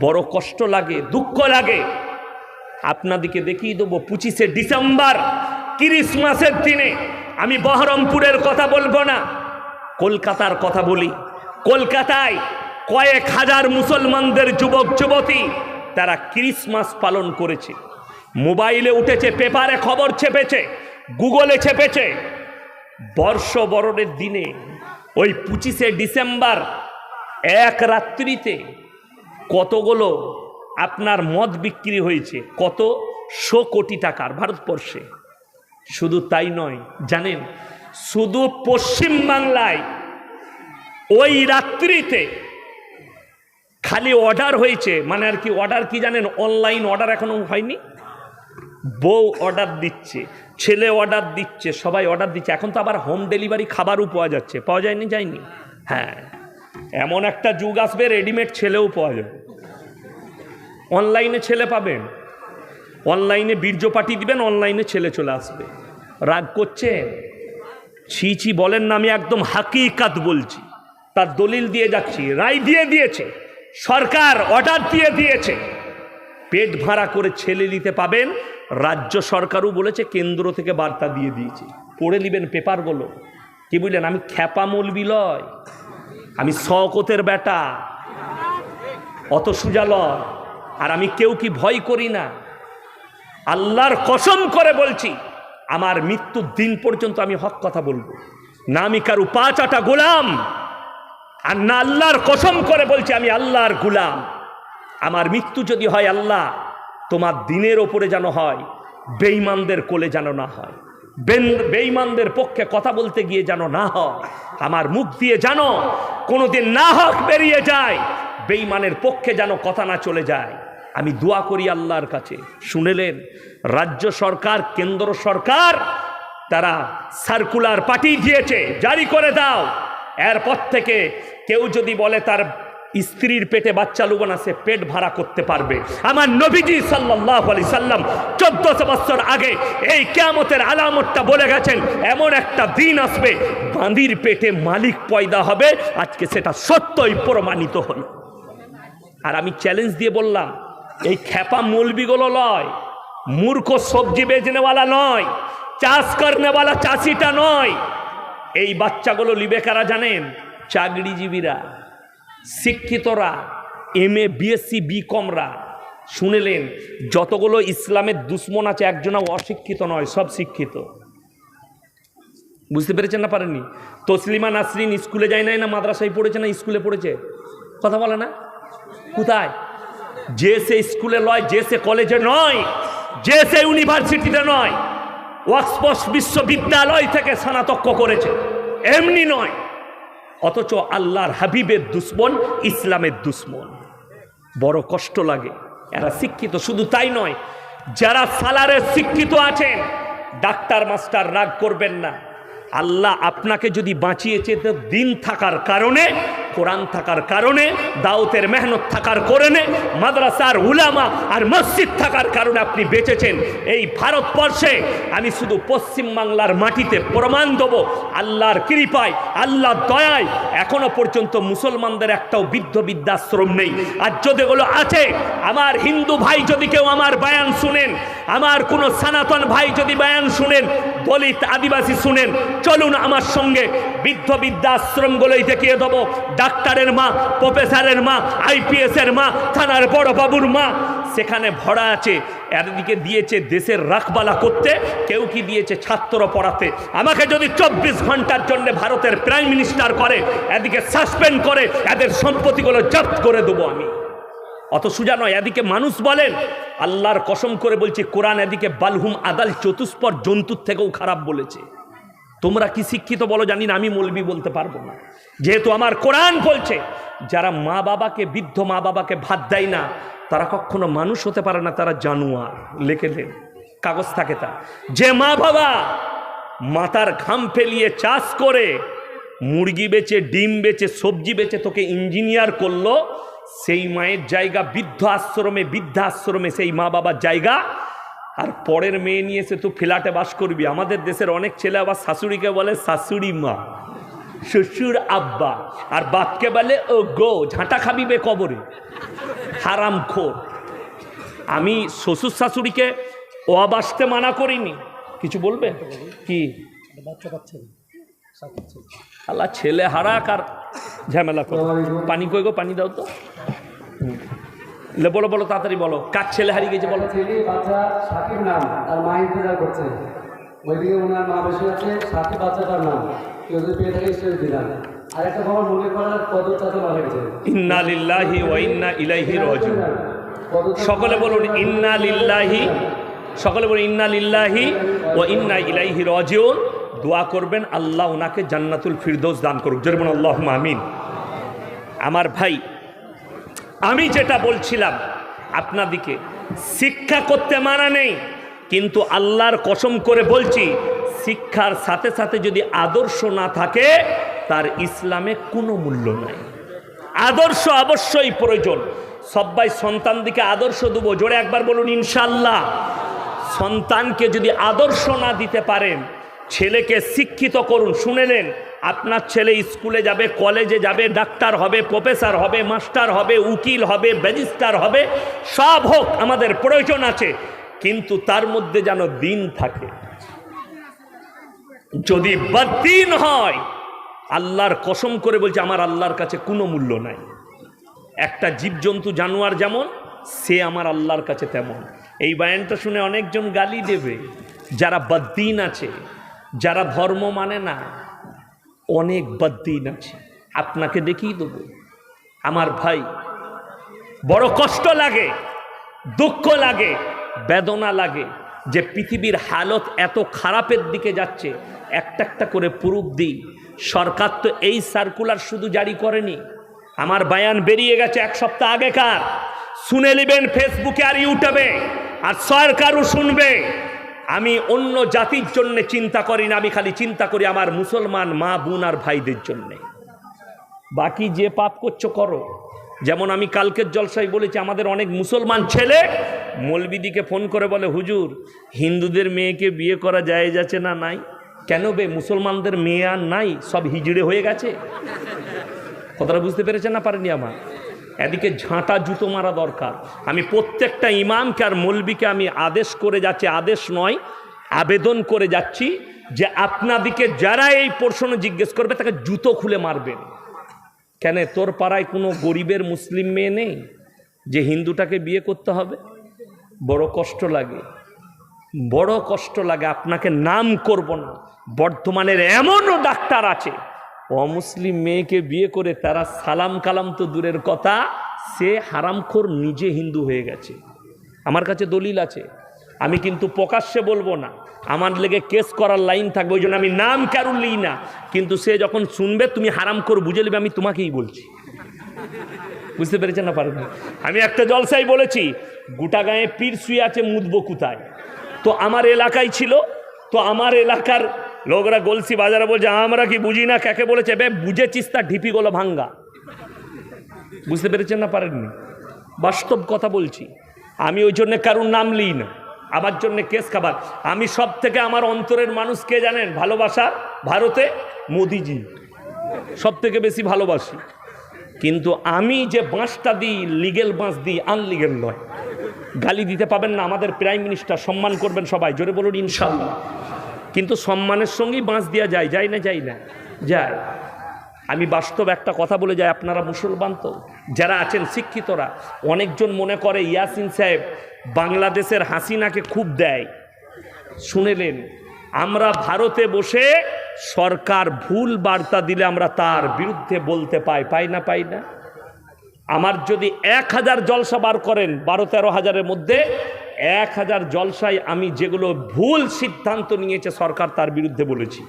বড় কষ্ট লাগে, দুঃখ লাগে। আপনাদিকে দেখিয়ে দেবো, পঁচিশে ডিসেম্বর ক্রিসমাসের দিনে। আমি বহরমপুরের কথা বলব না, কলকাতার কথা বলি। কলকাতায় কয়েক হাজার মুসলমানদের যুবক, যুবতী, তারা ক্রিসমাস পালন করেছে। মোবাইলে উঠেছে, পেপারে খবর ছেপেছে, গুগলে ছেপেছে। বর্ষ বরণের দিনে ওই পঁচিশে ডিসেম্বর, এক রাত্রিতে কতগুলো আপনার মদ বিক্রি হয়েছে? কত? শো কোটি টাকার ভারতবর্ষে। শুধু তাই নয়, জানেন? শুধু পশ্চিম বাংলায় ওই রাত্রিতে খালি অর্ডার হয়েছে। মানে আর কি অর্ডার কি জানেন? অনলাইন অর্ডার এখনও হয়নি। বউ অর্ডার দিচ্ছে, ছেলে অর্ডার দিচ্ছে, সবাই অর্ডার দিচ্ছে। এখন তো আবার হোম ডেলিভারি খাবারও পাওয়া যাচ্ছে। পাওয়া যায়নি যায়নি? হ্যাঁ। এমন একটা যুগ আসবে, রেডিমেড ছেলেও পাওয়া যাবে। অনলাইনে ছেলে পাবেন। অনলাইনে বীর্য পাঠিয়ে দিবেন, অনলাইনে ছেলে চলে আসবে। রাগ করছে ছি ছি, বলেন না, আমি একদম হাকিকাত বলছি। তার দলিল দিয়ে যাচ্ছি, রায় দিয়ে দিয়েছে। সরকার অর্ডার দিয়ে দিয়েছে। পেট ভাড়া করে ছেলে নিতে পাবেন, রাজ্য সরকারও বলেছে, কেন্দ্র থেকে বার্তা দিয়ে দিয়েছে। পড়ে নেবেন পেপারগুলো। কি বুঝলেন, আমি খ্যাপা মলবি লয় আমি শকতের বেটা, অত সুজা লয় আর আমি কেউ কি ভয় করি না। আল্লাহর কসম করে বলছি, আমার মৃত্যুর দিন পর্যন্ত আমি হক কথা বলব। না আমি কারু পাঁচ আটা গোলাম, আর না আল্লাহর কসম করে বলছি আমি আল্লাহর গুলাম। আমার মৃত্যু যদি হয় আল্লাহ, তোমার দিনের ওপরে যেন হয়, বেঈমানদের কোলে যেন না হয়। বেঈমানদের পক্ষে কথা বলতে গিয়ে যেন না হয়। আমার মুখ দিয়ে যেন কোনোদিন না হক বেরিয়ে যায় বেঈমানের পক্ষে যেন কথা না চলে যায়। আমি দোয়া করি আল্লাহর কাছে। শুনেলেন, রাজ্য সরকার, কেন্দ্র সরকার, তারা সার্কুলার পাঠিয়ে দিয়েছে, জারি করে দাও। এরপর থেকে কেউ যদি বলে, তার স্ত্রীর পেটে বাচ্চা লুবো না, সে পেট ভাড়া করতে পারবে। আমার নবীজি সাল্লাহ আলি সাল্লাম চোদ্দশো বছর আগে এই কেয়ামতের আলামতটা বলে গেছেন, এমন একটা দিন আসবে, বাঁদির পেটে মালিক পয়দা হবে, আজকে সেটা সত্যই প্রমাণিত হলো। আর আমি চ্যালেঞ্জ দিয়ে বললাম, এই খ্যাপা মৌলবিগুলো লয় মূর্খ সবজি বেচনেওয়ালা নয়, চাষ করনেওয়ালা চাষিটা নয়। এই বাচ্চাগুলো লিবে কারা জানেন, চাকরিজীবীরা, শিক্ষিতরা, এম এ বিএসসি বি কমরা শুনেলেন, যতগুলো ইসলামের দুশ্মন আছে একজনা অশিক্ষিত নয়, সব শিক্ষিত। বুঝতে পেরেছেন না পারেননি? তসলিমা নাসরিন স্কুলে যায় নাই না, মাদ্রাসায় পড়েছে না, স্কুলে পড়েছে? কথা বলে না? কোথায়? যে সে স্কুলে নয় যে সে কলেজে নয়, যে সে ইউনিভার্সিটিতে নয় ওয়াক্সপস বিশ্ববিদ্যালয় থেকে স্নাতক্য করেছে। এমনি নয়, অথচ আল্লাহর হাবিবের দুশ্মন, ইসলামের দুশ্মন। বড় কষ্ট লাগে, এরা শিক্ষিত, শুধু তাই নয়, যারা সালারে শিক্ষিত আছেন, ডাক্তার, মাস্টার, রাগ করবেন না। আল্লাহ আপনাকে যদি বাঁচিয়েছে তো দিন থাকার কারণে, কোরআন থাকার কারণে দাউতের মেহনত থাকার কারণে, মাদ্রাসার উলামা আর মসজিদ থাকার কারণে আপনি বেঁচেছেন। এই ভারতবর্ষে আমি শুধু পশ্চিম বাংলার মাটিতে প্রমাণ দেবো, আল্লাহর কৃপায়, আল্লাহর দয়ায় এখনও পর্যন্ত মুসলমানদের একটাও বৃদ্ধ বৃদ্ধাশ্রম নেই। আর যদি এগুলো আছে, আমার হিন্দু ভাই যদি কেউ আমার বায়ান শুনেন, আমার কোনো সনাতন ভাই যদি বায়ান শুনেন দলিত আদিবাসী শুনেন, চলুন আমার সঙ্গে বৃদ্ধ বৃদ্ধাশ্রমগুলোই দেখিয়ে দেবো। ডাক্তারের মা, প্রফেসরের মা, আইপিএসের মা, থানার বড় বাবুর মা। সেখানে ভরা আছে এদিকে দিয়েছে দেশের রাখবালা করতে, কেউ কি দিয়েছে ছাত্র পড়াতে। আমাকে যদি চব্বিশ ঘণ্টার জন্য ভারতের প্রাইম মিনিস্টার করে এদিকে সাসপেন্ড করে, এদের সম্পত্তিগুলো জব্দ করে দেবো আমি। অত সুজা নয়, এদিকে মানুষ বলেন, আল্লাহর কসম করে বলছি, কোরআন এদিকে বালহুম আদাল চতুষ্পর জন্তুর থেকেও খারাপ বলেছে। তোমরা কি শিক্ষিত বলো জানি না, আমি মলবি বলতে পারব না। যেহেতু আমার কোরআন বলছে, যারা মা বাবাকে, বৃদ্ধ মা বাবাকে ভাত দেয় না, তারা কখনো মানুষ হতে পারে না, তারা জানুয়ার, লেখে দেন, কাগজ থাকে তা। যে মা বাবা মাথার ঘাম ফেলিয়ে চাষ করে, মুরগি বেচে, ডিম বেচে, সবজি বেচে তোকে ইঞ্জিনিয়ার করল সেই মায়ের জায়গা বৃদ্ধ আশ্রমে বৃদ্ধাশ্রমে সেই মা বাবার জায়গা। আর পরের মেয়ে নিয়ে এসে তুই ফ্ল্যাটে বাস করবি। আমাদের দেশের অনেক ছেলে আবার শাশুড়িকে বলে শাশুড়ি মা, শ্বশুর আব্বা। আর বাপকে বলে ও গো ঝাঁটা খাবি বে কবরে, হারাম খোর। আমি শ্বশুর শাশুড়িকে অবাসতে মানা করিনি। কিছু বলবে? কি? বাচ্চা সাথে আল্লাহ ছেলে হারাক আর ঝামেলা করো? পানি কই গো? পানি দাও তো। বলো বলো তাড়াতাড়ি বলো। কার ছেলে হারিয়ে গেছে বলো। ছেলে বাচ্চা সাকিব নাম তার মা ইন্তজার করছে। ওইদিকে ওনার মা বসে আছে বাচ্চাটার নাম। কেউ যদি পেয়ে থাকে দিলাম আর খবর মনে করার কত চাচা মারা গেছে ইন্না লিল্লাহি ওয়া ইন্না ইলাইহি রাজিউন। সকলে বলুন ইন্না লিল্লাহি সকলে বলুন ইন্না লিল্লাহি ও ইন্না ইলাইহি রাজিউন। দোয়া করবেন, আল্লাহ ওনাকে জান্নাতুল ফিরদৌস দান করুক। জোরে আল্লাহ আমিন। আমার ভাই, আমি যেটা বলছিলাম আপনাদিকে, শিক্ষা করতে মানা নেই, কিন্তু আল্লাহর কসম করে বলছি, শিক্ষার সাথে সাথে যদি আদর্শ না থাকে, তার ইসলামে কোনো মূল্য নাই। আদর্শ অবশ্যই প্রয়োজন। সবাই সন্তান দিকে আদর্শ দেবো। জোরে একবার বলুন ইনশাল্লাহ সন্তানকে যদি আদর্শ না দিতে পারেন ছেলেকে শিক্ষিত করুন। শুনে নেন, আপনার ছেলে স্কুলে যাবে, কলেজে যাবে, ডাক্তার হবে, প্রফেসর হবে, মাস্টার হবে, উকিল হবে, ব্যারিস্টার হবে, সব হোক, আমাদের প্রয়োজন আছে। কিন্তু তার মধ্যে যেন দিন থাকে। যদি বদিন হয়, আল্লাহর কসম করে বলছে, আমার আল্লাহর কাছে কোনো মূল্য নাই। একটা জীবজন্তু, জানোয়ার যেমন, সে আমার আল্লাহর কাছে তেমন। এই বায়ানটা শুনে অনেকজন গালি দেবে। যারা বদ্দিন আছে যারা ধর্ম মানে না, অনেক বদ্দিন আছে। আপনাকে দেখিয়ে দেবো। আমার ভাই, বড় কষ্ট লাগে, দুঃখ লাগে, বেদনা লাগে যে পৃথিবীর হালত এত খারাপের দিকে যাচ্ছে। একটা একটা করে প্রুফ দিই। সরকার তো এই সার্কুলার শুধু জারি করেনি। আমার বায়ান বেরিয়ে গেছে এক সপ্তাহ আগেকার। শুনে নেবেন ফেসবুকে আর ইউটিউবে আর সরকারও শুনবে। আমি অন্য জাতির জন্য চিন্তা করি না, আমি খালি চিন্তা করি আমার মুসলমান মা, বোন আর ভাইদের জন্যে। বাকি যে পাপ করছ করো। যেমন আমি কালকের জলসায় বলেছি, আমাদের অনেক মুসলমান ছেলে মলবিদিকে ফোন করে বলে, হুজুর, হিন্দুদের মেয়েকে বিয়ে করা যায় যাচ্ছে না নাই? কেন বে, মুসলমানদের মেয়ে আর নাই, সব হিজড়ে হয়ে গেছে। কথাটা বুঝতে পেরেছেন না পারেনি আমার? এদিকে ঝাঁটা জুতো মারা দরকার। আমি প্রত্যেকটা ইমামকে আর মলবিকে আমি আদেশ করে যাচ্ছি, আদেশ নয়, আবেদন করে যাচ্ছি যে আপনাদিকে যারা এই প্রশ্ন জিজ্ঞেস করবে তাকে জুতো খুলে মারবেন। কেন তোর পাড়ায় কোনো গরিবের মুসলিম মেয়ে নেই যে হিন্দুটাকে বিয়ে করতে হবে? বড় কষ্ট লাগে। বড় কষ্ট লাগে, আপনাকে নাম করব না। বর্ধমানের এমনও ডাক্তার আছে অমুসলিম মেয়েকে বিয়ে করে তারা সালাম কালাম তো দূরের কথা, সে হারামখোর নিজে হিন্দু হয়ে গেছে। আমার কাছে দলিল আছে। আমি কিন্তু প্রকাশ্যে বলব না। আমার লেগে কেস করার লাইন থাকবে, ওই জন্য আমি নাম কারুর লিই না। কিন্তু সে যখন শুনবে, তুমি হারামখোর বুঝে নেবে, আমি তোমাকেই বলছি। বুঝতে পেরেছেন না, পারেন? আমি একটা জলসাই বলেছি, গোটা গায়ে পীর শুয়ে আছে মুদবো কোথায়? তো আমার এলাকায় ছিল, তো আমার এলাকার লোকরা গলসি বাজারে বলছে, আমরা কি বুঝি না? কাকে বলেছে, বে, বুঝেছিস তার ঢিপিগুলো ভাঙ্গা। বুঝতে পেরেছেন না পারেননি? বাস্তব কথা বলছি। আমি ওই জন্যে কারুর নাম লিই না। আমার জন্য কেস খাবার। আমি সব থেকে আমার অন্তরের মানুষ কে জানেন? ভালোবাসা ভারতে মোদিজি। সব থেকে বেশি ভালোবাসি। কিন্তু আমি যে বাঁশটা দিই, লিগেল বাঁশ দিই, আনলিগেল নয়। গালি দিতে পাবেন না। আমাদের প্রাইম মিনিস্টার সম্মান করবেন সবাই। জোরে বলুন, ইনশাল্লাহ। কিন্তু সম্মানের সঙ্গেই বাঁশ দেওয়া যায় যায় না যায় না। যায়। আমি বাস্তব একটা কথা বলে যাই, আপনারা মুসলমান তো? যারা আছেন শিক্ষিতরা, অনেকজন মনে করে, ইয়াসিন সাহেব বাংলাদেশের হাসিনাকে খুব দেয়। শুনেলেন, আমরা ভারতে বসে সরকার ভুল বার্তা দিলে আমরা তার বিরুদ্ধে বলতে পাই পাই না পাই না? আমার যদি এক হাজার জলসা বার করেন, বারো তেরো হাজারের মধ্যে এক হাজার জলসায় আমি যেগুলো ভুল সিদ্ধান্ত নিয়েছে সরকার তার বিরুদ্ধে বলেছি।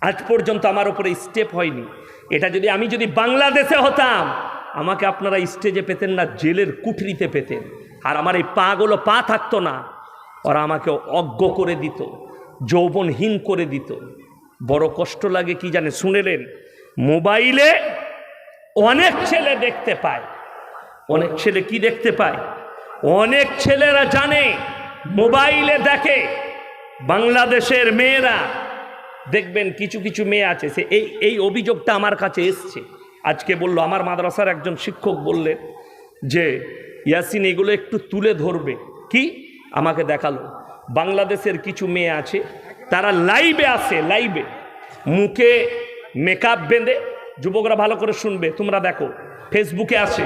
আজ পর্যন্ত আমার উপরে স্টেপ হয়নি। এটা যদি আমি যদি বাংলাদেশে হতাম, আমাকে আপনারা স্টেজে পেতেন না, জেলের কুঠরিতে পেতেন। আর আমার এই পাগুলো পা থাকতো না। ওরা আমাকে অজ্ঞ করে দিত, যৌবনহীন করে দিত। বড় কষ্ট লাগে কি জানে শুনেলেন? মোবাইলে অনেক ছেলে দেখতে পায়। অনেক ছেলে কি দেখতে পায়? অনেক ছেলেরা জানে, মোবাইলে দেখে। বাংলাদেশের মেয়েরা, দেখবেন কিছু কিছু মেয়ে আছে, সে এই এই অভিযোগটা আমার কাছে এসছে। আজকে বলল, আমার মাদ্রাসার একজন শিক্ষক বললেন যে, ইয়াসিন, এগুলো একটু তুলে ধরবে। কি? আমাকে দেখাল। বাংলাদেশের কিছু মেয়ে আছে, তারা লাইভে আসে লাইভে। মুখে মেকআপ বেঁধে, যুবকরা ভালো করে শুনবে, তোমরা দেখো ফেসবুকে আসে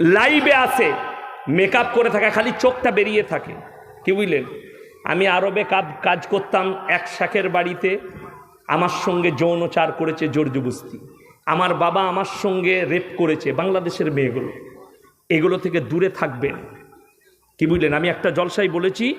লাইভে আসে মেকআপ করে থাকে, খালি চোখটা বেরিয়ে থাকে। কি বুঝলেন? আমি আরবে কাজ কাজ করতাম এক শাখের বাড়িতে, আমার সঙ্গে যৌনচার করেছে জর্জবস্তি আমার বাবা আমার সঙ্গে রেপ করেছে, বাংলাদেশের মেয়েগুলো। এগুলো থেকে দূরে থাকবেন। কি বুঝলেন? আমি একটা জলসাই বলেছি